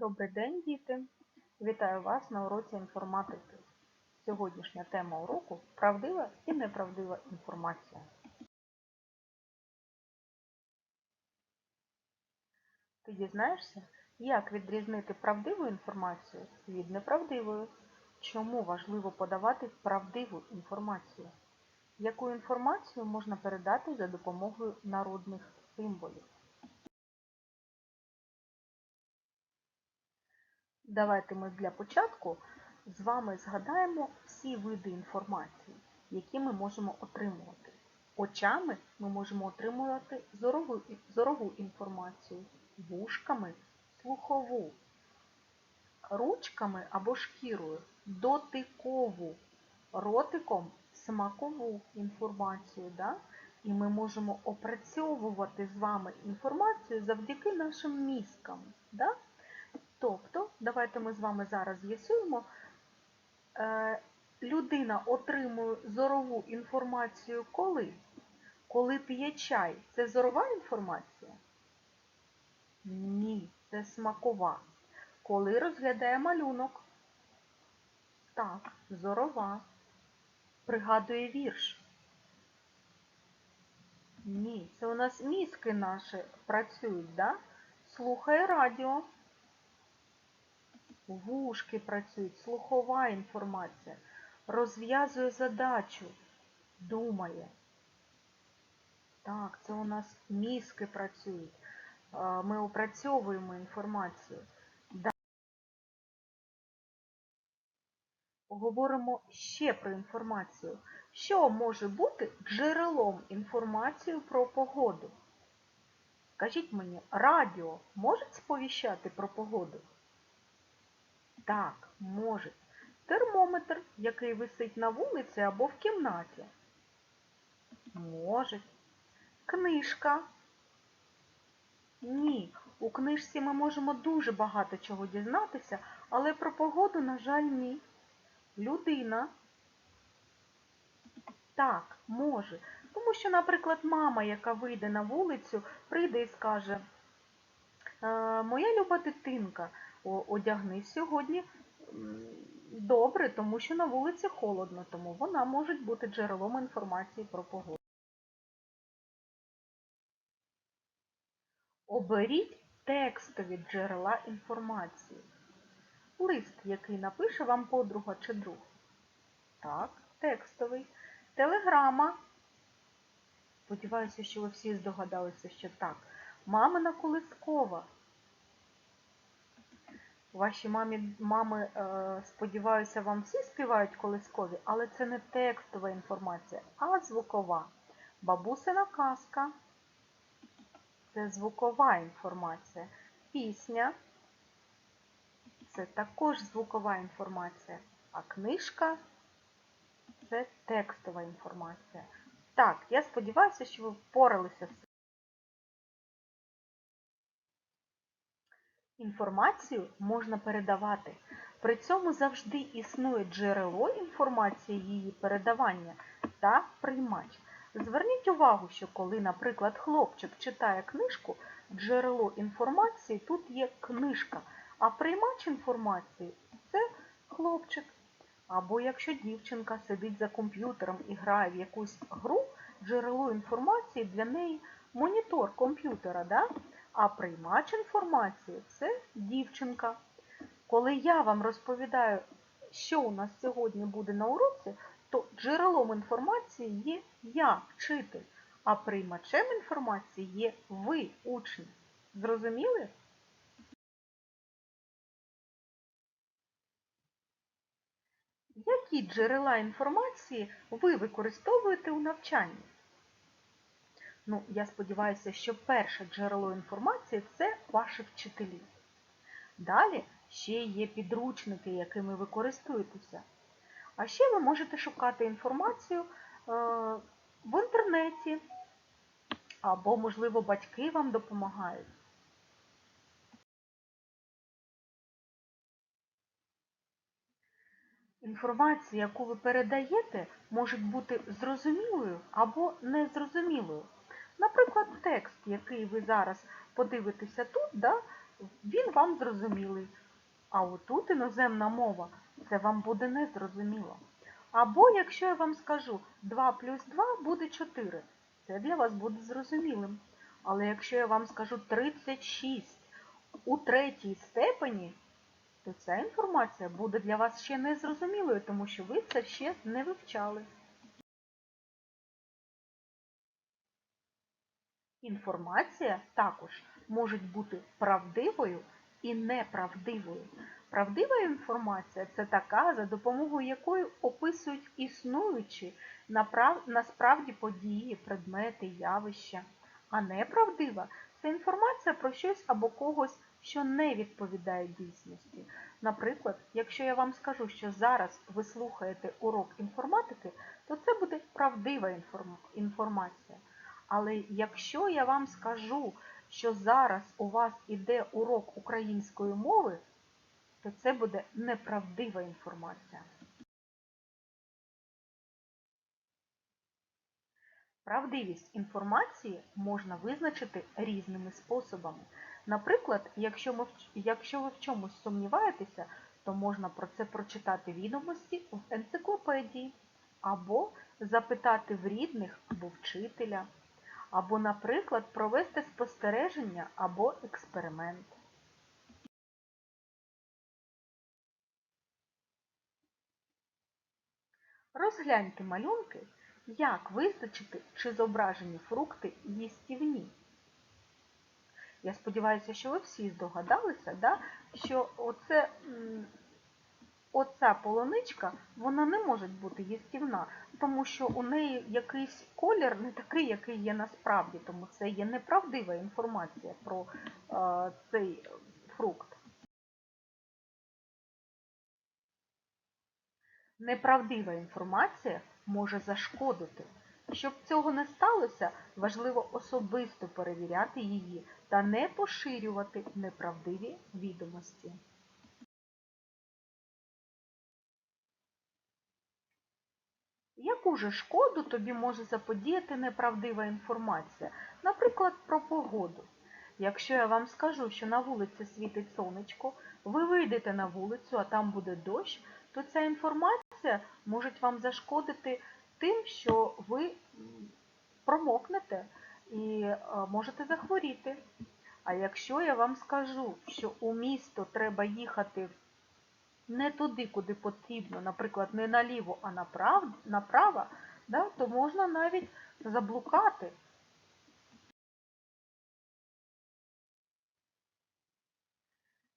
Добрий день, діти! Вітаю вас на уроці інформатики. Сьогоднішня тема уроку правдива і неправдива інформація. Ти дізнаєшся, як відрізнити правдиву інформацію від неправдивої? Чому важливо подавати правдиву інформацію? Яку інформацію можна передати за допомогою народних символів? Давайте ми для початку з вами згадаємо всі види інформації, які ми можемо отримувати. Очами ми можемо отримувати зорову, зорову інформацію, вушками слухову, ручками або шкірою дотикову, ротиком смакову інформацію. Да? І ми можемо опрацьовувати з вами інформацію завдяки нашим мізкам. Да? Тобто, давайте ми з вами зараз з'ясуємо, е, людина отримує зорову інформацію коли? Коли п'є чай, це зорова інформація? Ні, це смакова. Коли розглядає малюнок? Так, зорова. Пригадує вірш. Ні, це у нас мізки наші працюють, да? Слухає радіо вушки працюють, слухова інформація, розв'язує задачу, думає. Так, це у нас мізки працюють. Ми опрацьовуємо інформацію. Говоримо ще про інформацію. Що може бути джерелом інформації про погоду? Скажіть мені, радіо може сповіщати про погоду? Так, може. Термометр, який висить на вулиці або в кімнаті. Може. Книжка. Ні. У книжці ми можемо дуже багато чого дізнатися, але про погоду, на жаль, ні. Людина. Так, може. Тому що, наприклад, мама, яка вийде на вулицю, прийде і скаже, «Е, моя люба дитинка, одягнись сьогодні добре, тому що на вулиці холодно, тому вона може бути джерелом інформації про погоду. Оберіть текстові джерела інформації. Лист, який напише вам подруга чи друг. Так, текстовий. Телеграма. Сподіваюся, що ви всі здогадалися, що так. Мамина колискова. Ваші мамі, мами, е, сподіваюся, вам всі співають колискові, але це не текстова інформація, а звукова. Бабусина казка це звукова інформація. Пісня це також звукова інформація. А книжка це текстова інформація. Так, я сподіваюся, що ви впоралися з Інформацію можна передавати. При цьому завжди існує джерело інформації її передавання та приймач. Зверніть увагу, що коли, наприклад, хлопчик читає книжку, джерело інформації тут є книжка, а приймач інформації це хлопчик. Або якщо дівчинка сидить за комп'ютером і грає в якусь гру, джерело інформації для неї монітор комп'ютера. Да? А приймач інформації це дівчинка. Коли я вам розповідаю, що у нас сьогодні буде на уроці, то джерелом інформації є я, вчитель, а приймачем інформації є ви, учні. Зрозуміли? Які джерела інформації ви використовуєте у навчанні? Ну, я сподіваюся, що перше джерело інформації це ваші вчителі. Далі ще є підручники, якими ви користуєтеся. А ще ви можете шукати інформацію е, в інтернеті, або, можливо, батьки вам допомагають. Інформація, яку ви передаєте, може бути зрозумілою або незрозумілою. Наприклад, текст, який ви зараз подивитеся тут, да, він вам зрозумілий. А отут іноземна мова, це вам буде незрозуміло. Або якщо я вам скажу 2 плюс 2 буде 4, це для вас буде зрозумілим. Але якщо я вам скажу 36 у третій степені, то ця інформація буде для вас ще незрозумілою, тому що ви це ще не вивчали. Інформація також може бути правдивою і неправдивою. Правдива інформація це така, за допомогою якої описують існуючі насправді події, предмети, явища. А неправдива це інформація про щось або когось, що не відповідає дійсності. Наприклад, якщо я вам скажу, що зараз ви слухаєте урок інформатики, то це буде правдива інформація. Але якщо я вам скажу, що зараз у вас іде урок української мови, то це буде неправдива інформація. Правдивість інформації можна визначити різними способами. Наприклад, якщо, ми, якщо ви в чомусь сумніваєтеся, то можна про це прочитати відомості в енциклопедії, або запитати в рідних або вчителя, або, наприклад, провести спостереження або експеримент. Розгляньте малюнки, як визначити, чи зображені фрукти їстівні. Я сподіваюся, що ви всі здогадалися, да, що оце, оця полуничка вона не може бути їстівна, тому що у неї якийсь колір не такий, який є насправді, тому це є неправдива інформація про е, цей фрукт. Неправдива інформація може зашкодити. Щоб цього не сталося, важливо особисто перевіряти її та не поширювати неправдиві відомості. Яку же шкоду тобі може заподіяти неправдива інформація? Наприклад, про погоду. Якщо я вам скажу, що на вулиці світить сонечко, ви вийдете на вулицю, а там буде дощ, то ця інформація може вам зашкодити тим, що ви промокнете і е, можете захворіти. А якщо я вам скажу, що у місто треба їхати не туди, куди потрібно, наприклад, не наліво, а направ, направо, да, то можна навіть заблукати.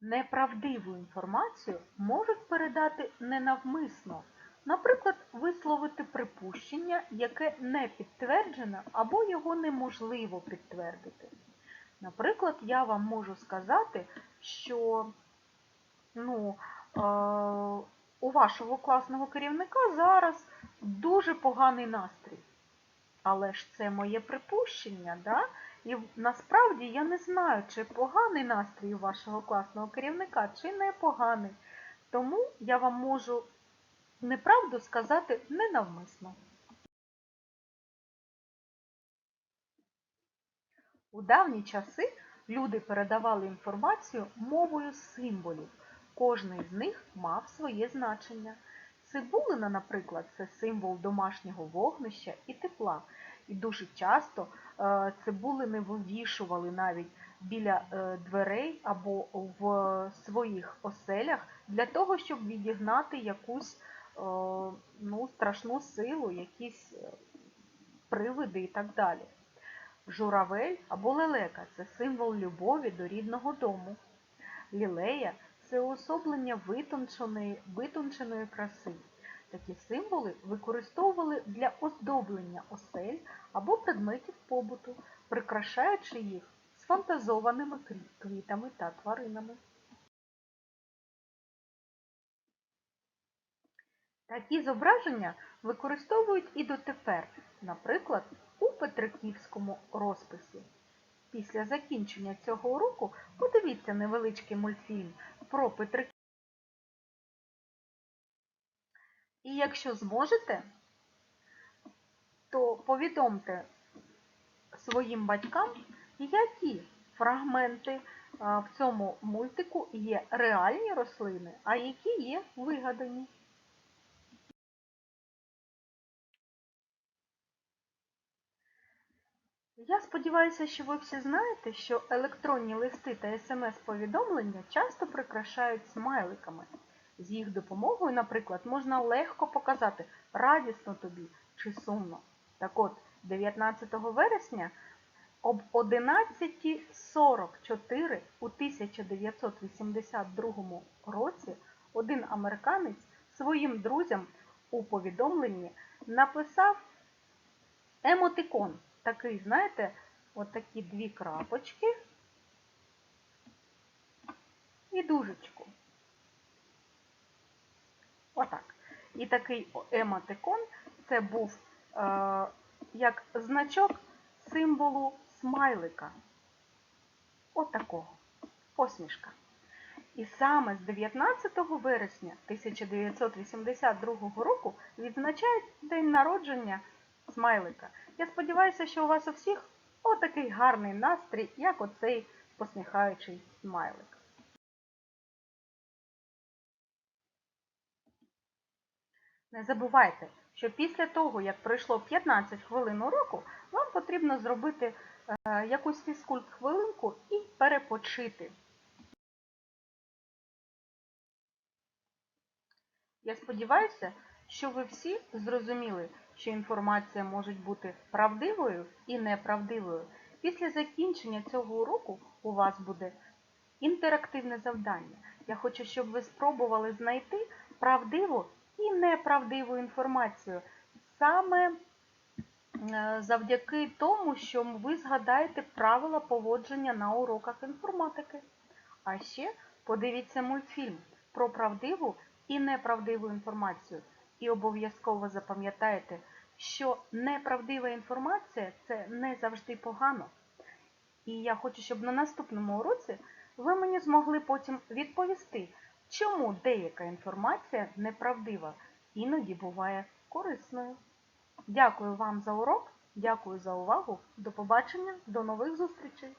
Неправдиву інформацію можуть передати ненавмисно. Наприклад, висловити припущення, яке не підтверджено або його неможливо підтвердити. Наприклад, я вам можу сказати, що ну, у вашого класного керівника зараз дуже поганий настрій. Але ж це моє припущення, да? і насправді я не знаю, чи поганий настрій у вашого класного керівника, чи не поганий. Тому я вам можу неправду сказати ненавмисно. У давні часи люди передавали інформацію мовою символів. Кожний з них мав своє значення. Цибулина, наприклад, це символ домашнього вогнища і тепла. І дуже часто е, цибулини вивішували навіть біля е, дверей або в своїх оселях для того, щоб відігнати якусь е, ну, страшну силу, якісь привиди і так далі. Журавель або лелека це символ любові до рідного дому. Лілея це уособлення витонченої, витонченої краси. Такі символи використовували для оздоблення осель або предметів побуту, прикрашаючи їх сфантазованими крі- квітами та тваринами. Такі зображення використовують і дотепер, наприклад, у Петриківському розписі. Після закінчення цього уроку подивіться невеличкий мультфільм про Петриків. І якщо зможете, то повідомте своїм батькам, які фрагменти в цьому мультику є реальні рослини, а які є вигадані. Я сподіваюся, що ви всі знаєте, що електронні листи та смс-повідомлення часто прикрашають смайликами. З їх допомогою, наприклад, можна легко показати, радісно тобі чи сумно. Так от, 19 вересня об 11.44 у 1982 році один американець своїм друзям у повідомленні написав емотикон. Такий, знаєте, от такі дві крапочки і дужечку. Отак. І такий емотикон це був е, як значок символу смайлика. Отакого. Посмішка. І саме з 19 вересня 1982 року відзначають день народження смайлика. Я сподіваюся, що у вас у всіх отакий гарний настрій, як оцей посміхаючий смайлик. Не забувайте, що після того, як пройшло 15 хвилин уроку, вам потрібно зробити е, якусь фізкульт хвилинку і перепочити. Я сподіваюся, що ви всі зрозуміли, що інформація може бути правдивою і неправдивою. Після закінчення цього уроку у вас буде інтерактивне завдання. Я хочу, щоб ви спробували знайти правдиву і неправдиву інформацію. Саме е, завдяки тому, що ви згадаєте правила поводження на уроках інформатики. А ще подивіться мультфільм про правдиву і неправдиву інформацію. І обов'язково запам'ятайте, що неправдива інформація це не завжди погано. І я хочу, щоб на наступному уроці ви мені змогли потім відповісти, чому деяка інформація неправдива, іноді буває корисною. Дякую вам за урок, дякую за увагу. До побачення, до нових зустрічей!